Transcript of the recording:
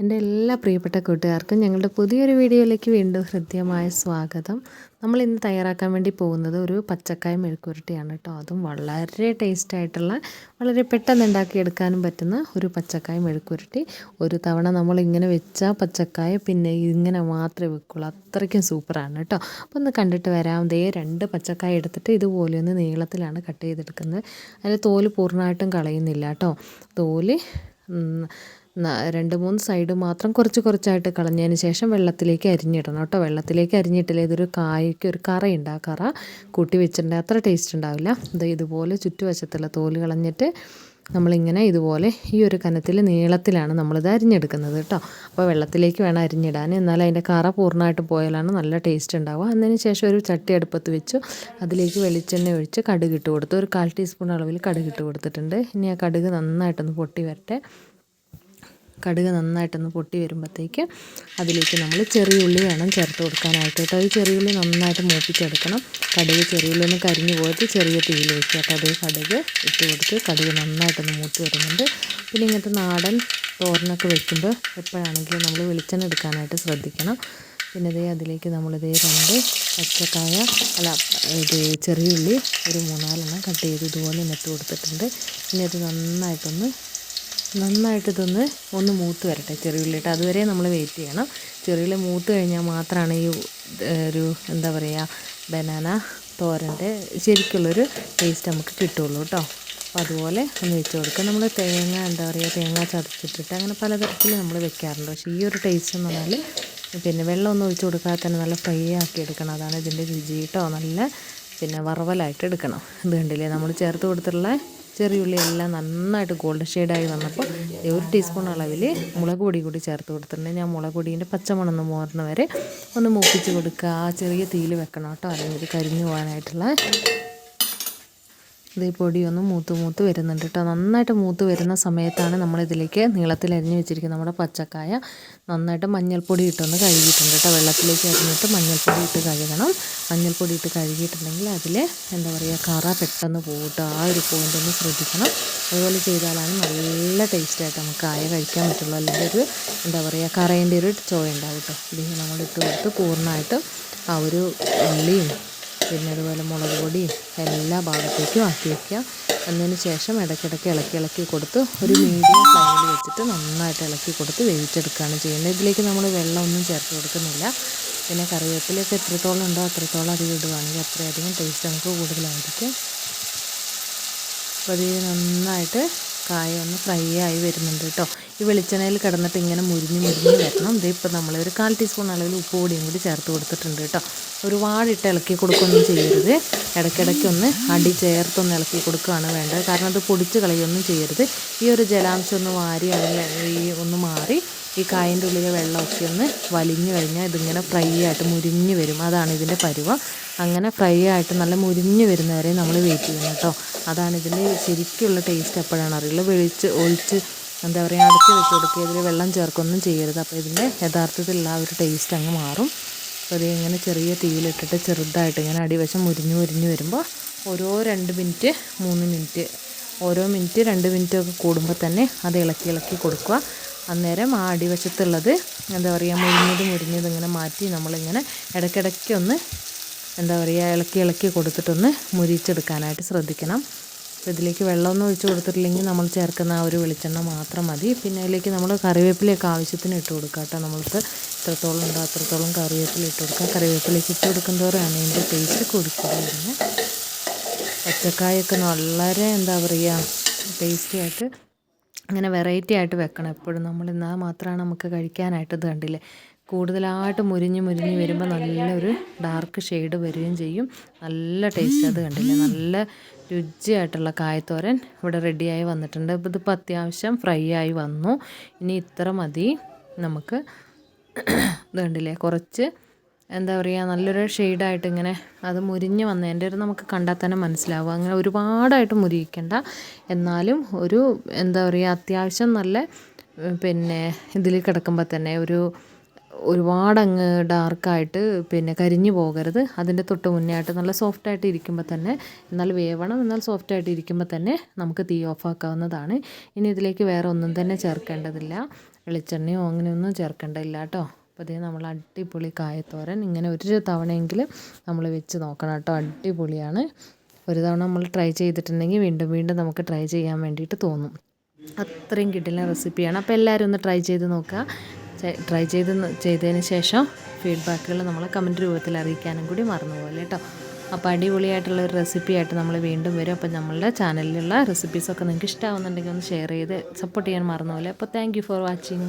എന്റെ എല്ലാ പ്രിയപ്പെട്ട കൂട്ടുകാർക്കും ഞങ്ങളുടെ പുതിയൊരു വീഡിയോയിലേക്ക് വീണ്ടും ഹൃദ്യമായ സ്വാഗതം. നമ്മൾ ഇന്ന് തയ്യാറാക്കാൻ വേണ്ടി പോകുന്നത് ഒരു പച്ചക്കായ മെഴുക്കുരുട്ടിയാണ് കേട്ടോ. അതും വളരെ ടേസ്റ്റ് ആയിട്ടുള്ള വളരെ പെട്ടെന്ന് ഉണ്ടാക്കിയെടുക്കാനും പറ്റുന്ന ഒരു പച്ചക്കായ മെഴുക്കുരുട്ടി ഒരു തവണ നമ്മൾ ഇങ്ങനെ വെച്ചാൽ പച്ചക്കായ പിന്നെ ഇങ്ങനെ മാത്രമേ വെക്കുള്ളൂ. അത്രയ്ക്കും സൂപ്പറാണ് കേട്ടോ. അപ്പോൾ ഒന്ന് കണ്ടിട്ട് വരാം. ദേ രണ്ട് പച്ചക്കായ എടുത്തിട്ട് ഇതുപോലെ ഒന്ന് നീളത്തിലാണ് കട്ട് ചെയ്തെടുക്കുന്നത്. അതിൽ തോൽ പൂർണമായിട്ടും കളയുന്നില്ല കേട്ടോ. തോൽ രണ്ട് മൂന്ന് സൈഡ് മാത്രം കുറച്ച് കുറച്ചായിട്ട് കളഞ്ഞതിന് ശേഷം വെള്ളത്തിലേക്ക് അരിഞ്ഞിടണം കേട്ടോ. വെള്ളത്തിലേക്ക് അരിഞ്ഞിട്ടില്ല? ഇതൊരു കായ്ക്ക് ഒരു കറയുണ്ട്. ആ കറ കൂട്ടി വെച്ചിട്ടുണ്ടെങ്കിൽ അത്ര ടേസ്റ്റ് ഉണ്ടാവില്ല. ഇത് ഇതുപോലെ ചുറ്റുവശത്തുള്ള തോൽ കളഞ്ഞിട്ട് നമ്മളിങ്ങനെ ഇതുപോലെ ഈ ഒരു കനത്തിൽ നീളത്തിലാണ് നമ്മളിത് അരിഞ്ഞെടുക്കുന്നത് കേട്ടോ. അപ്പോൾ വെള്ളത്തിലേക്ക് വേണം അരിഞ്ഞിടാൻ. എന്നാൽ അതിന്റെ കറ പൂർണമായിട്ട് പോയാലാണ് നല്ല ടേസ്റ്റ് ഉണ്ടാവുക. അതിന് ശേഷം ഒരു ചട്ടി അടുപ്പത്ത് വെച്ചു. അതിലേക്ക് വെളിച്ചെണ്ണ ഒഴിച്ച് കടുക് ഇട്ട് കൊടുത്തു. ഒരു കാൽ ടീസ്പൂൺ അളവിൽ കടുക് ഇട്ട് കൊടുത്തിട്ടുണ്ട്. ഇനി ആ കടുക് നന്നായിട്ടൊന്ന് പൊട്ടി വരട്ടെ. കടുക് നന്നായിട്ടൊന്ന് പൊട്ടി വരുമ്പോഴത്തേക്ക് അതിലേക്ക് നമ്മൾ ചെറിയ ഉള്ളി വേണം ചേർത്ത് കൊടുക്കാനായിട്ട് കേട്ടോ. ഈ ചെറിയ ഉള്ളി നന്നായിട്ട് മൂപ്പിച്ചെടുക്കണം. കടുക് ചെറിയ ഉള്ളി ഒന്ന് കരിഞ്ഞു പോയിട്ട് ചെറിയ തീയിൽ വെച്ചു കേട്ടോ. അതേ കടുക് ഇട്ട് കൊടുത്ത് കടുക് നന്നായിട്ടൊന്ന് മൂത്ത് വരുന്നുണ്ട്. പിന്നെ ഇങ്ങനത്തെ നാടൻ തോരനൊക്കെ വെക്കുമ്പോൾ എപ്പോഴാണെങ്കിലും നമ്മൾ വെളിച്ചെണ്ണ എടുക്കാനായിട്ട് ശ്രദ്ധിക്കണം. പിന്നെ ഇതേ അതിലേക്ക് നമ്മളിതേ രണ്ട് പച്ചക്കായ അല്ല ഇത് ചെറിയ ഉള്ളി ഒരു മൂന്നാലെണ്ണം കട്ട് ചെയ്ത് ഇതുപോലെ ഇട്ട് കൊടുത്തിട്ടുണ്ട്. ഇനി അത് നന്നായിട്ടൊന്ന് നന്നായിട്ട് ഇതൊന്ന് ഒന്ന് മൂത്ത് വരട്ടെ ചെറിയുള്ളിട്ട് അതുവരെ നമ്മൾ വെയിറ്റ് ചെയ്യണം. ചെറിയുള്ളി മൂത്ത് കഴിഞ്ഞാൽ മാത്രമാണ് ഈ ഒരു എന്താ പറയുക ബനാന തോരന്റെ ശരിക്കുള്ളൊരു ടേസ്റ്റ് നമുക്ക് കിട്ടുള്ളൂ കേട്ടോ അപ്പോൾ അതുപോലെ ഒന്ന് വെച്ച് കൊടുക്കുക. നമ്മൾ തേങ്ങ എന്താ പറയുക തേങ്ങ ചതച്ചിട്ടിട്ട് അങ്ങനെ പലതരത്തിൽ നമ്മൾ വെക്കാറുണ്ട്. പക്ഷേ ഈ ഒരു ടേസ്റ്റ് എന്ന് പറഞ്ഞാൽ പിന്നെ വെള്ളം ഒന്നും ഒഴിച്ച് കൊടുക്കാതെ തന്നെ നല്ല ഫ്രൈ ആക്കി എടുക്കണം. അതാണ് ഇതിന്റെ രുചി കേട്ടോ നല്ല പിന്നെ വറവലായിട്ട് എടുക്കണം. ഇത് കണ്ടില്ലേ? നമ്മൾ ചേർത്ത് കൊടുത്തിട്ടുള്ള ചെറിയുള്ളി എല്ലാം നന്നായിട്ട് ഗോൾഡൻ ഷെയ്ഡായി വന്നപ്പോൾ ഒരു ടീസ്പൂൺ അളവിൽ മുളക് പൊടി കൂടി ചേർത്ത് കൊടുത്തിട്ടുണ്ട്. ഞാൻ മുളക് പൊടീന്റെ പച്ചമണന്ന് മോർന്നവരെ ഒന്ന് മൂപ്പിച്ച് കൊടുക്കുക. ആ ചെറിയ തീയിൽ വെക്കണം കേട്ടോ. അല്ലെങ്കിൽ കരിഞ്ഞു പോകാനായിട്ടുള്ള ഇത് പൊടി ഒന്ന് മൂത്ത് മൂത്ത് വരുന്നുണ്ട് കേട്ടോ. നന്നായിട്ട് മൂത്ത് വരുന്ന സമയത്താണ് നമ്മളിതിലേക്ക് നീളത്തിൽ അരിഞ്ഞു വെച്ചിരിക്കുന്ന നമ്മുടെ പച്ചക്കായ നന്നായിട്ട് മഞ്ഞൾപ്പൊടി ഇട്ടൊന്ന് കഴുകിയിട്ടുണ്ട് കേട്ടോ. വെള്ളത്തിലേക്ക് അരിഞ്ഞിട്ട് മഞ്ഞൾപ്പൊടി ഇട്ട് കഴുകണം. മഞ്ഞൾപ്പൊടി ഇട്ട് കഴുകിയിട്ടുണ്ടെങ്കിൽ അതിൽ എന്താ പറയുക കറ പെട്ടെന്ന് പോകട്ടോ ആ ഒരു പോയിന്റ് ഒന്ന് ശ്രദ്ധിക്കണം. അതുപോലെ ചെയ്താലാണ് നല്ല ടേസ്റ്റായിട്ട് നമുക്ക് കായ കഴിക്കാൻ പറ്റുള്ളൂ. അല്ലെങ്കിൽ ഒരു എന്താ പറയുക കറേന്റെ ഒരു ചോയ ഉണ്ടാവും കേട്ടോ. ഇതിന് നമ്മളിട്ട് കൊടുത്ത് പൂർണമായിട്ടും ആ ഒരു ഉള്ളിയും പിന്നെ അതുപോലെ മുളക് പൊടിയും എല്ലാ ഭാഗത്തേക്കും ആക്കി വയ്ക്കുക. എന്നതിന് ശേഷം ഇടയ്ക്കിടയ്ക്ക് ഇളക്കി ഇളക്കി കൊടുത്ത് ഒരു മീഡിയം ഫ്ലെയിമിൽ വെച്ചിട്ട് നന്നായിട്ട് ഇളക്കി കൊടുത്ത് വേവിച്ചെടുക്കുകയാണ് ചെയ്യുന്നത്. ഇതിലേക്ക് നമ്മൾ വെള്ളമൊന്നും ചേർത്ത് കൊടുക്കുന്നില്ല. പിന്നെ കറിവേപ്പിലേക്ക് എത്രത്തോളം ഉണ്ടോ അത്രത്തോളം അധികം ഇടുകയാണെങ്കിൽ അത്രയധികം ടേസ്റ്റ് നമുക്ക് കൂടുതലായിരിക്കും. അപ്പോൾ അത് നന്നായിട്ട് കായ ഒന്ന് ഫ്രൈ ആയി വരുന്നുണ്ട് കേട്ടോ ഈ വെളിച്ചെണ്ണയിൽ കിടന്നിട്ട് ഇങ്ങനെ മുരിഞ്ഞ് മുരിഞ്ഞ് വരണം. ഇതിപ്പോൾ നമ്മൾ ഒരു കാൽ ടീസ്പൂൺ അളവിൽ ഉപ്പ് പൊടിയും കൂടി ചേർത്ത് കൊടുത്തിട്ടുണ്ട് കേട്ടോ ഒരുപാടിട്ട് ഇളക്കി കൊടുക്കുകയൊന്നും ചെയ്യരുത്. ഇടയ്ക്കിടയ്ക്ക് ഒന്ന് അടി ചേർത്തൊന്ന് ഇളക്കി കൊടുക്കുകയാണ് വേണ്ടത്. കാരണം അത് പൊടിച്ച് കളയൊന്നും ചെയ്യരുത്. ഈ ഒരു ജലാംശം ഒന്ന് വാരി അതിൽ ഈ ഒന്ന് മാറി ഈ കായന്റെ ഉള്ളിലെ വെള്ളമൊക്കെ ഒന്ന് വലിഞ്ഞു കഴിഞ്ഞാൽ ഇതിങ്ങനെ ഫ്രൈ ആയിട്ട് മുരിഞ്ഞ് വരും. അതാണ് ഇതിന്റെ പരുവം. അങ്ങനെ ഫ്രൈ ആയിട്ട് നല്ല മുരിഞ്ഞ് വരുന്നവരെ നമ്മൾ വെയിറ്റ് ചെയ്യണം കേട്ടോ. അതാണ് ഇതിന്റെ ശരിക്കുള്ള ടേസ്റ്റ് എപ്പോഴാണ് അറിയില്ല. വെളിച്ച് ഒഴിച്ച് എന്താ പറയുക അടച്ച് വെച്ച് കൊടുക്കുക. ഇതിൽ വെള്ളം ചേർക്കൊന്നും ചെയ്യരുത്. അപ്പോൾ ഇതിന്റെ യഥാർത്ഥത്തിലുള്ള ഒരു ടേസ്റ്റ് അങ്ങ് മാറും. അപ്പോൾ ഇത് ഇങ്ങനെ ചെറിയ തീയിലിട്ടിട്ട് ചെറുതായിട്ട് ഇങ്ങനെ അടിവശം മുരിഞ്ഞ് മുരിഞ്ഞ് വരുമ്പോൾ ഓരോ രണ്ട് മിനിറ്റ് മൂന്ന് മിനിറ്റ് ഓരോ മിനിറ്റ് രണ്ട് മിനിറ്റ് ഒക്കെ കൂടുമ്പോൾ തന്നെ അത് ഇളക്കി ഇളക്കി കൊടുക്കുക. അന്നേരം ആ അടിവശത്തുള്ളത് എന്താ പറയുക മുരിഞ്ഞത് മുരിഞ്ഞത് ഇങ്ങനെ മാറ്റി നമ്മളിങ്ങനെ ഇടയ്ക്കിടയ്ക്ക് ഒന്ന് എന്താ പറയുക ഇളക്കി ഇളക്കി കൊടുത്തിട്ടൊന്ന് മുരിച്ചെടുക്കാനായിട്ട് ശ്രദ്ധിക്കണം. അപ്പോൾ ഇതിലേക്ക് വെള്ളമൊന്നും ഒഴിച്ച് കൊടുത്തിട്ടില്ലെങ്കിൽ നമ്മൾ ചേർക്കുന്ന ആ ഒരു വെളിച്ചെണ്ണ മാത്രം മതി. പിന്നെ അതിലേക്ക് നമ്മൾ കറിവേപ്പിലയൊക്കെ ആവശ്യത്തിന് ഇട്ട് കൊടുക്കുക കേട്ടോ. നമ്മൾക്ക് എത്രത്തോളം ഉണ്ടോ അത്രത്തോളം കറിവേപ്പില ഇട്ട് കൊടുക്കുക. കറിവേപ്പിലേക്ക് ഇട്ട് കൊടുക്കുന്നതോടെയാണ് അതിന്റെ ടേസ്റ്റ് കൊടുക്കുന്നത് പച്ചക്കായൊക്കെ വളരെ എന്താ പറയുക ടേസ്റ്റി ആയിട്ട് അങ്ങനെ വെറൈറ്റി ആയിട്ട് വെക്കണം. എപ്പോഴും നമ്മൾ എന്നാൽ മാത്രമാണ് നമുക്ക് കഴിക്കാനായിട്ട് ഇത് കണ്ടില്ലേ? കൂടുതലായിട്ട് മുരിഞ്ഞ് മുരിഞ്ഞ് വരുമ്പോൾ നല്ലൊരു ഡാർക്ക് ഷെയ്ഡ് വരികയും ചെയ്യും. നല്ല ടേസ്റ്റ് അത് കണ്ടില്ലേ? നല്ല രുചിയായിട്ടുള്ള കായത്തോരൻ ഇവിടെ റെഡിയായി വന്നിട്ടുണ്ട്. ഇതിപ്പോൾ അത്യാവശ്യം ഫ്രൈ ആയി വന്നു. ഇനി ഇത്ര മതി. നമുക്ക് ഇത് കണ്ടില്ലേ? കുറച്ച് എന്താ പറയുക നല്ലൊരു ഷെയ്ഡായിട്ട് ഇങ്ങനെ അത് മുരിഞ്ഞ് വന്നതിന്റെ ഒരു നമുക്ക് കണ്ടാൽ തന്നെ മനസ്സിലാവും. അങ്ങനെ ഒരുപാടായിട്ട് മുരിയിക്കേണ്ട. എന്നാലും ഒരു എന്താ പറയുക അത്യാവശ്യം നല്ല പിന്നെ ഇതിൽ കിടക്കുമ്പോൾ തന്നെ ഒരു ഒരുപാടങ്ങ് ഡാർക്കായിട്ട് പിന്നെ കരിഞ്ഞു പോകരുത്. അതിന്റെ തൊട്ട് മുന്നേ ആയിട്ട് നല്ല സോഫ്റ്റായിട്ട് ഇരിക്കുമ്പോൾ തന്നെ എന്നാൽ വേവണം എന്നാൽ സോഫ്റ്റായിട്ട് ഇരിക്കുമ്പോൾ തന്നെ നമുക്ക് തീ ഓഫ് ആക്കാവുന്നതാണ് ഇനി ഇതിലേക്ക് വേറെ ഒന്നും തന്നെ ചേർക്കേണ്ടതില്ല. വെളിച്ചെണ്ണയോ അങ്ങനെയൊന്നും ചേർക്കേണ്ടതില്ല കേട്ടോ. അപ്പോൾ ഇതേ നമ്മൾ അടിപൊളി കായത്തോരൻ. ഇങ്ങനെ ഒരു തവണയെങ്കിലും നമ്മൾ വെച്ച് നോക്കണം കേട്ടോ. അടിപൊളിയാണ്. ഒരു തവണ നമ്മൾ ട്രൈ ചെയ്തിട്ടുണ്ടെങ്കിൽ വീണ്ടും വീണ്ടും നമുക്ക് ട്രൈ ചെയ്യാൻ വേണ്ടിയിട്ട് തോന്നും. അത്രയും കിട്ടില്ല റെസിപ്പിയാണ്. അപ്പോൾ എല്ലാവരും ഒന്ന് ട്രൈ ചെയ്ത് നോക്കുക. ട്രൈ ചെയ്ത് ചെയ്തതിന് ശേഷം ഫീഡ്ബാക്കുകൾ നമ്മൾ കമന്റ് രൂപത്തിൽ അറിയിക്കാനും കൂടി മറന്നുപോലെ കേട്ടോ. അപ്പോൾ അടിപൊളിയായിട്ടുള്ള ഒരു റെസിപ്പി ആയിട്ട് നമ്മൾ വീണ്ടും വരും. അപ്പോൾ നമ്മളുടെ ചാനലിലുള്ള റെസിപ്പീസൊക്കെ നിങ്ങൾക്ക് ഇഷ്ടമാവുന്നുണ്ടെങ്കിൽ ഒന്ന് ഷെയർ ചെയ്ത് സപ്പോർട്ട് ചെയ്യാൻ മറന്നുപോലെ അപ്പോൾ താങ്ക് ഫോർ വാച്ചിങ്